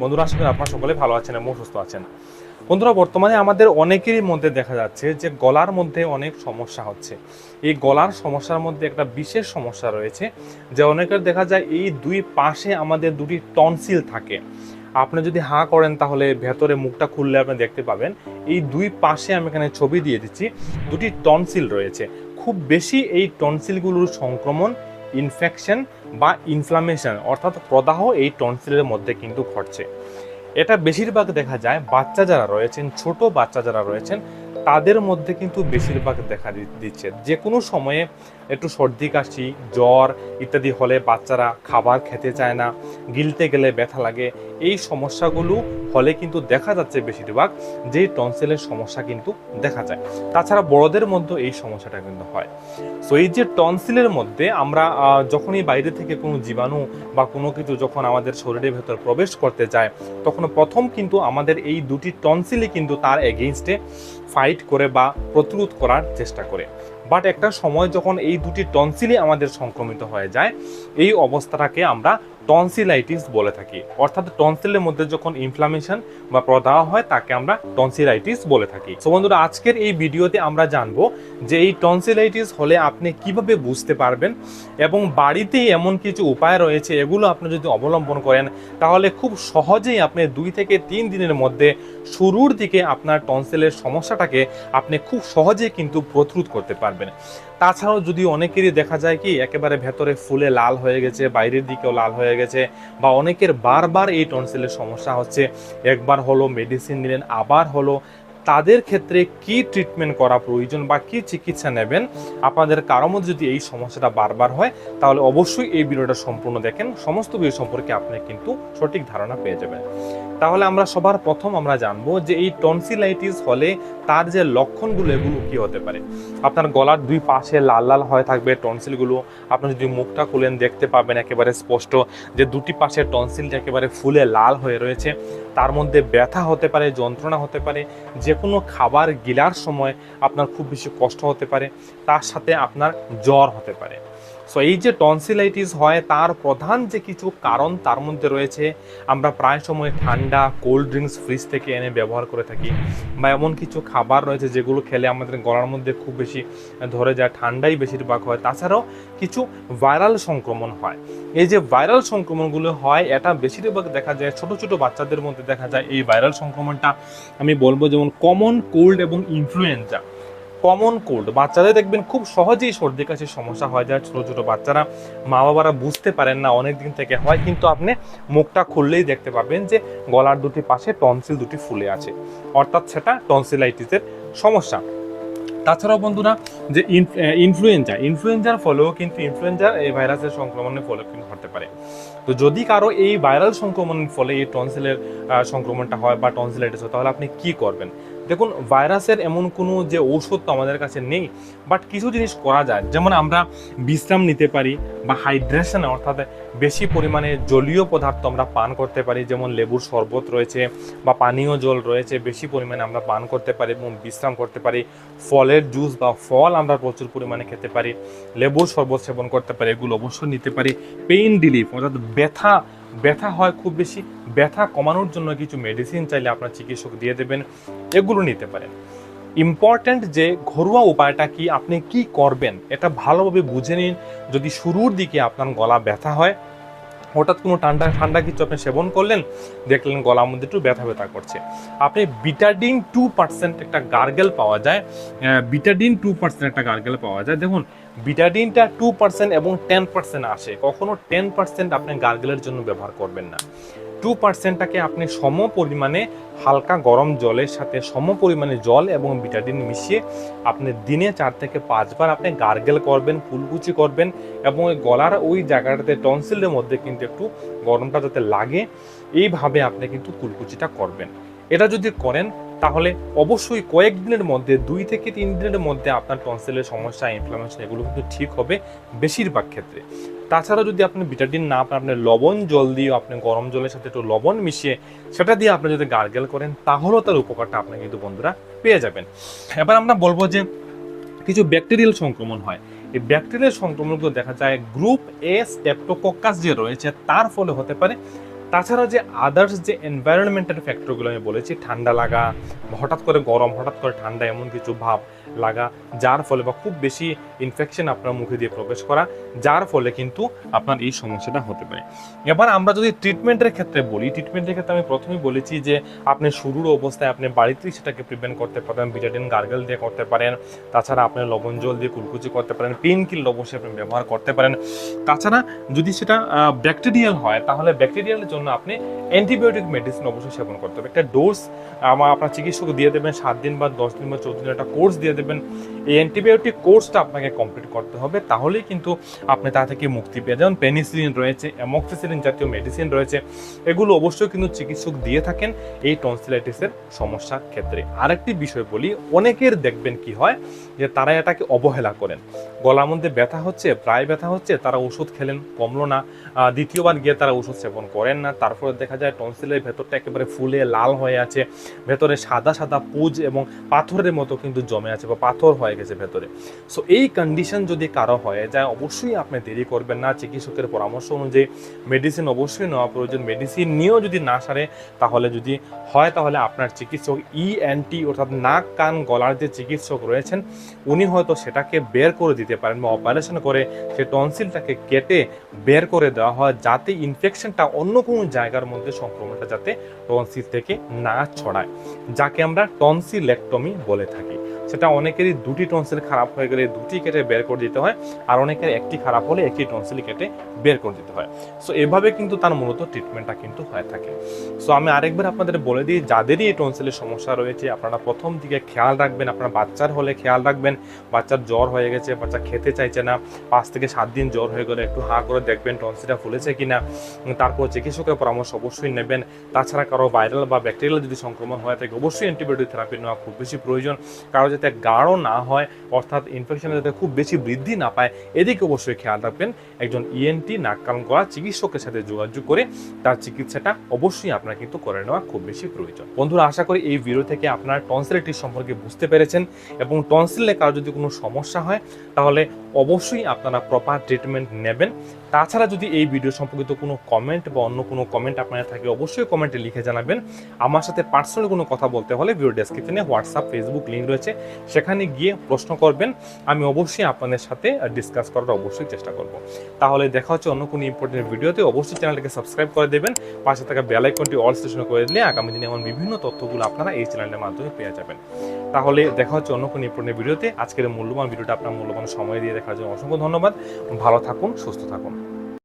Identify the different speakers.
Speaker 1: বন্ধুরা করি আপনারা সকলে ভালো আছেন এবং সুস্থ আছেন। বন্ধুরা, বর্তমানে আমাদের অনেকেরই মধ্যে দেখা যাচ্ছে যে গলার মধ্যে অনেক সমস্যা হচ্ছে। এই গলার সমস্যার মধ্যে একটা বিশেষ সমস্যা রয়েছে যে অনেকের দেখা যায় এই দুই পাশে আমাদের দুটি টনসিল থাকে। আপনি যদি হাঁ করেন তাহলে ভেতরে মুখটা খুললে আপনি দেখতে পাবেন, এই দুই পাশে আমি এখানে ছবি দিয়ে দিচ্ছি, দুটি টনসিল রয়েছে। খুব বেশি এই টনসিলগুলোর সংক্রমণ ইনফেকশন বা ইনফ্লামেশন অর্থাৎ প্রদাহ এই টনসিলের মধ্যে কিন্তু ঘটছে। এটা বেশিরভাগ দেখা যায় বাচ্চা যারা রয়েছেন, ছোট বাচ্চা যারা রয়েছেন, তাদের মধ্যে কিন্তু বেশিরভাগ দেখা দিচ্ছে। যে কোনো সময়ে একটু সর্দি, কাশি, জ্বর ইত্যাদি হলে বাচ্চারা খাবার খেতে চায় না, গিলতে গেলে ব্যথা লাগে, এই সমস্যাগুলো হলে কিন্তু দেখা যাচ্ছে বেশিরভাগ যে টনসিলের সমস্যা কিন্তু দেখা যায়। তাছাড়া বড়দের মধ্যে এই সমস্যাটা কিন্তু হয়। সো এই যে টনসিলের মধ্যে আমরা যখনই বাইরে থেকে কোনো জীবাণু বা কোনো কিছু যখন আমাদের শরীরের ভেতর প্রবেশ করতে যায়, তখন প্রথম কিন্তু আমাদের এই দুটি টনসিলই কিন্তু তার এগেইনস্টে ফাইট করে বা প্রতিরোধ করার চেষ্টা করে। বাট একটা সময় যখন এই দুটি টনসিলই আমাদের সংক্রমিত হয়ে যায়, এই অবস্থাটাকে আমরা টনসিলাইটিস বলে থাকি। অর্থাৎ টনসিলের মধ্যে যখন ইনফ্লামেশন বা প্রদাহ হয়, তাকে আমরা টনসিলাইটিস বলে থাকি। সো বন্ধুরা, আজকের এই ভিডিওতে আমরা জানব যে এই টনসিলাইটিস হলে আপনি কীভাবে বুঝতে পারবেন এবং বাড়িতেই এমন কিছু উপায় রয়েছে, এগুলো আপনি যদি অবলম্বন করেন, তাহলে খুব সহজেই আপনি দুই থেকে তিন দিনের মধ্যে শুরুর দিকে আপনার টনসিলের সমস্যাটাকে আপনি খুব সহজেই কিন্তু প্রতিরোধ করতে পারবেন। তাছাড়াও যদি অনেকেরই দেখা যায় কি, একেবারে ভেতরে ফুলে লাল হয়ে গেছে, বাইরের দিকেও লাল হয়ে গেছে বা অনেকের বারবার এই টনসিলের সমস্যা হচ্ছে। একবার হলো মেডিসিন নিলেন আবার হলো তাদের ক্ষেত্রে কি ট্রিটমেন্ট করা প্রয়োজন বা কি চিকিৎসা নেবেন? আপনাদের কারও মধ্যে যদি এই সমস্যাটা বারবার হয়, তাহলে অবশ্যই এই ভিডিওটা সম্পূর্ণ দেখেন। সমস্ত বিষয় সম্পর্কে আপনি কিন্তু সঠিক ধারণা পেয়ে যাবেন। তাহলে আমরা সবার প্রথম আমরা জানব যে এই টনসিলাইটিস হলে তার যে লক্ষণগুলো এগুলো কি হতে পারে? আপনার গলার দুই পাশে লাল লাল হয়ে থাকবে টনসিলগুলো আপনি যদি মুখটা খুলেন, দেখতে পাবেন একেবারে স্পষ্ট যে দুটি পাশে টনসিলটা একেবারে ফুলে লাল হয়ে রয়েছে। তার মধ্যে ব্যথা হতে পারে, যন্ত্রণা হতে পারে যে কোনো খাবার গিলার সময় আপনার খুব বেশি কষ্ট হতে পারে, তার সাথে আপনার জ্বর হতে পারে। সো এই যে টনসিলাইটিস হয়, তার প্রধান যে কিছু কারণ তার মধ্যে রয়েছে, আমরা প্রায় সময় ঠান্ডা কোল্ড ড্রিঙ্কস ফ্রিজ থেকে এনে ব্যবহার করে থাকি বা এমন কিছু খাবার রয়েছে যেগুলো খেলে আমাদের গলার মধ্যে খুব বেশি ধরে যায়, ঠান্ডাই বেশিরভাগ হয়। তাছাড়াও কিছু ভাইরাল সংক্রমণ হয়। এই যে ভাইরাল সংক্রমণগুলো হয়, এটা বেশিরভাগ দেখা যায়, ছোট ছোট বাচ্চাদের মধ্যে দেখা যায় এই ভাইরাল সংক্রমণটা। আমি বলব যেমন কমন কোল্ড এবং ইনফ্লুয়েঞ্জা কমন কোল্ড বাচ্চাদের দেখবেন খুব সহজেই সর্দি কাশির সমস্যা হয়ে যায়। ছোটো ছোটো বাচ্চারা মা বাবারা বুঝতে পারেন না অনেক দিন থেকে হয়। কিন্তু আপনি মুখটা খুললেই দেখতে পাবেন যে গলার দুটি পাশে টনসিল দুটি ফুলে আছে। অর্থাৎ সেটা টনসিলাইটিসের সমস্যা। তাছাড়াও বন্ধুরা, যে ইনফ্লুয়েঞ্জা ইনফ্লুয়েঞ্জার ফলেও কিন্তু ইনফ্লুয়েঞ্জার এই ভাইরাসের সংক্রমণের ফলে কিন্তু হতে পারে। তো যদি কারও এই ভাইরাল সংক্রমণের ফলে এই টনসিলের সংক্রমণটা হয় বা টনসিলাইটিস হয়, তাহলে আপনি কি করবেন? দেখুন, ভাইরাসের এমন কোনো যে ঔষধ তো আমাদের কাছে নেই বাট কিছু জিনিস করা যায়। যেমন আমরা বিশ্রাম নিতে পারি বা হাইড্রেশন অর্থাৎ বেশি পরিমাণে জলীয় পদার্থ আমরা পান করতে পারি, যেমন লেবুর শরবত রয়েছে বা পানীয় জল রয়েছে, বেশি পরিমাণে আমরা পান করতে পারি এবং বিশ্রাম করতে পারি। ফলের জুস বা ফল আমরা প্রচুর পরিমাণে খেতে পারি। লেবুর শরবত সেবন করতে পারি, এগুলো অবশ্যই নিতে পারি। পেইন রিলিফ অর্থাৎ ব্যথা ব্যথা হয় খুব বেশি, ব্যথা কমানোর জন্য কিছু মেডিসিন চাইলে আপনার চিকিৎসক দিয়ে দেবেন, এগুলো নিতে পারেন। ইম্পর্ট্যান্ট যে ঘরোয়া উপায়টা কি, আপনি কি করবেন, এটা ভালোভাবে বুঝে নিন। যদি শুরুর দিকে আপনার গলা ব্যথা হয়, হঠাৎ কোনো ঠান্ডা ঠান্ডা কিছু আপনি সেবন করলেন, দেখলেন গলার মধ্যে একটু ব্যথা ব্যথা করছে। আপনি বিটাডিন টু পার্সেন্ট একটা গার্গেল পাওয়া যায় বিটাডিন টু পার্সেন্ট একটা গার্গেল পাওয়া যায়। দেখুন বিটাডিনটা টু পার্সেন্ট এবং টেন পার্সেন্ট আসে। কখনো টেন পার্সেন্ট আপনি গার্গেলের জন্য ব্যবহার করবেন না। টু পার্সেন্টটাকে আপনি সম পরিমাণে হালকা গরম জলের সাথে সম পরিমাণে জল এবং বিটাডিন মিশিয়ে আপনি দিনে চার থেকে পাঁচবার আপনি গার্গেল করবেন, ফুলকুচি করবেন এবং ওই গলার ওই জায়গাটাতে টনসিলের মধ্যে কিন্তু একটু গরমটা যাতে লাগে, এইভাবে আপনি কিন্তু কুলকুচিটা করবেন। এটা যদি করেন তাহলে অবশ্যই কয়েক দিনের মধ্যে, দুই থেকে তিন দিনের মধ্যে আপনার টনসিলের সমস্যা ইনফ্লামেশন এগুলো কিন্তু ঠিক হবে বেশিরভাগ ক্ষেত্রে। তাছাড়া যদি আপনি বিটাডিন না পান, আপনি লবণ জল দিয়ে আপনি গরম জলের সাথে একটু লবণ মিশিয়ে সেটা দিয়ে আপনি যদি গার্গেল করেন, তাহলেও তার উপকারটা আপনি কিন্তু বন্ধুরা পেয়ে যাবেন। এবার আমরা বলব যে কিছু ব্যাকটেরিয়াল সংক্রমণ হয়। এই ব্যাকটেরিয়াল সংক্রমণগুলো দেখা যায় গ্রুপ এ স্টেপটোকক্কাস যে রয়েছে, তার ফলে হতে পারে তাছাড়া যে আদার্স যে এনভায়রনমেন্টের ফ্যাক্টরগুলো আমি বলেছি, ঠান্ডা লাগা, হঠাৎ করে গরম, হঠাৎ করে ঠান্ডা, এমন কিছু ভাব লাগা, যার ফলে বা খুব বেশি ইনফেকশন আপনার মুখে দিয়ে প্রবেশ করা, যার ফলে কিন্তু আপনার এই সমস্যাটা হতে পারে। এবার আমরা যদি ট্রিটমেন্টের ক্ষেত্রে বলি ট্রিটমেন্টের ক্ষেত্রে আমি প্রথমেই বলেছি যে, আপনি শুরুর অবস্থায় আপনি বাড়িতেই সেটাকে প্রিভেন্ট করতে পারেন বিটাডিন গার্গেল দিয়ে করতে পারেন, তাছাড়া আপনি লবণ জল দিয়ে কুলকুচি করতে পারেন পেন কিল অবশ্যই আপনি ব্যবহার করতে পারেন। তাছাড়া যদি সেটা ব্যাকটেরিয়াল হয়, তাহলে ব্যাকটেরিয়ালের জন্য আপনি অ্যান্টিবায়োটিক মেডিসিন অবশ্যই সেবন করতে হবে। একটা ডোজ আমার আপনার চিকিৎসক দিয়ে দেবেন, সাত দিন বা দশ দিন বা চৌদ্দ দিন একটা কোর্স দিয়ে দেবেন। এই অ্যান্টিবায়োটিক কোর্সটা আপনাকে কমপ্লিট করতে হবে। তাহলেই কিন্তু আপনি তা থেকে মুক্তি পেয়ে যেমন পেনিসিলিন রয়েছে অ্যামক্সিসিলিন জাতীয় মেডিসিন রয়েছে, এগুলো অবশ্যই কিন্তু চিকিৎসক দিয়ে থাকেন এই টনসিলাইটিসের সমস্যার ক্ষেত্রে। আরেকটি বিষয় বলি, অনেকের দেখবেন কি হয় যে তারা এটাকে অবহেলা করেন। গলার মধ্যে ব্যথা হচ্ছে, প্রায় ব্যথা হচ্ছে, তারা ওষুধ খেলেন, কমলো না। দ্বিতীয়বার গিয়ে তারা ওষুধ সেবন করেন না। তারপরে দেখা যায় টনসিলের ভেতরটা একেবারে ফুলে, লাল হয়ে আছে। ভেতরে সাদা সাদা পুজ এবং পাথরের মতো কিন্তু জমে আছে। বা পাথর হয়ে গেছে ভেতরে। সো এই কন্ডিশন যদি কারও হয়ে যায় অবশ্যই আপনি দেরি করবেন না, চিকিৎসকের পরামর্শ অনুযায়ী মেডিসিন অবশ্যই নেওয়া প্রয়োজন। মেডিসিন নিয়েও যদি না সারে, তাহলে যদি হয়, তাহলে আপনার চিকিৎসক ই ইএনটি অর্থাৎ নাক, কান, গলার যে চিকিৎসক রয়েছেন, উনি হয়তো সেটাকে বের করে দিতে পারেন বা অপারেশন করে সে টনসিলটাকে কেটে বের করে দেওয়া হয়, যাতে ইনফেকশনটা অন্য কোনো জায়গার মধ্যে সংক্রমণটা যাতে টনসিল থেকে না ছড়ায়, যাকে আমরা টনসিলেক্টমি বলে থাকি। সেটা অনেকেরই দুটি টনসিল খারাপ হয়ে গেলে দুটি কেটে বের করে দিতে হয় আর অনেকের একটি খারাপ হলে একটি টনসিল কেটে বের করে দিতে হয়। সো এভাবে কিন্তু তার মূলত ট্রিটমেন্টটা কিন্তু হয়ে থাকে। সো আমি আরেকবার আপনাদের বলে দিই যাদেরই এই টনসিলের সমস্যা রয়েছে আপনারা প্রথম দিকে খেয়াল রাখবেন আপনার বাচ্চার হলে খেয়াল রাখবেন বাচ্চার জ্বর হয়ে গেছে বাচ্চা খেতে চাইছে না পাঁচ থেকে সাত দিন জ্বর হয়ে গেলে একটু হাঁ করে দেখবেন টনসিলটা ফুলেছে কিনা উম, তারপর চিকিৎসকের পরামর্শ অবশ্যই নেবেন। তাছাড়া কারও ভাইরাল বা ব্যাকটেরিয়াল যদি সংক্রমণ হয়ে থাকে অবশ্যই অ্যান্টিবায়োটিক থেরাপি নেওয়া খুব বেশি প্রয়োজন। কারও যাতে গাঢ় না হয়, অর্থাৎ ইনফেকশন যাতে খুব বেশি বৃদ্ধি না পায়, এদিকে অবশ্যই খেয়াল রাখবেন। একজন ইএনটি নাক কান গলা চিকিৎসকের সাথে যোগাযোগ করে তার চিকিৎসাটা অবশ্যই আপনার কিন্তু করে নেওয়া খুব বেশি প্রয়োজন। বন্ধুরা, আশা করি এই ভিডিও থেকে আপনার টনসিলাইটিস সম্পর্কে বুঝতে পেরেছেন এবং টনসিলে কারও যদি কোনো সমস্যা হয়, তাহলে অবশ্যই আপনারা প্রপার ট্রিটমেন্ট নেবেন। তাছাড়া যদি এই ভিডিও সম্পর্কিত কোনো কমেন্ট বা অন্য কোনো কমেন্ট আপনারা থাকে, অবশ্যই কমেন্টে লিখে জানাবেন। আমার সাথে পার্সোনালি কোনো কথা বলতে হলে ভিডিও ডেসক্রিপশনে হোয়াটসঅ্যাপ ফেসবুক লিঙ্ক রয়েছে। সেখানে গিয়ে প্রশ্ন করবেন, আমি অবশ্যই আপনাদের সাথে ডিসকাস করার অবশ্যই চেষ্টা করব। তাহলে দেখা হচ্ছে অন্য কোনো ইম্পর্টেন্ট ভিডিওতে অবশ্যই চ্যানেলটাকে সাবস্ক্রাইব করে দেবেন। পাশে থাকা বেল আইকনটি অল স্টেশন করে দিলে আগামী দিনে এমন বিভিন্ন তথ্যগুলো আপনারা এই চ্যানেলের মাধ্যমে পেয়ে যাবেন। তাহলে দেখা হচ্ছে অন্য কোনো ইম্পর্টেন্ট ভিডিওতে আজকের মূল্যবান ভিডিওটা আপনার মূল্যবান সময় দিয়ে দেখার জন্য অসংখ্য ধন্যবাদ। ভালো থাকুন, সুস্থ থাকুন।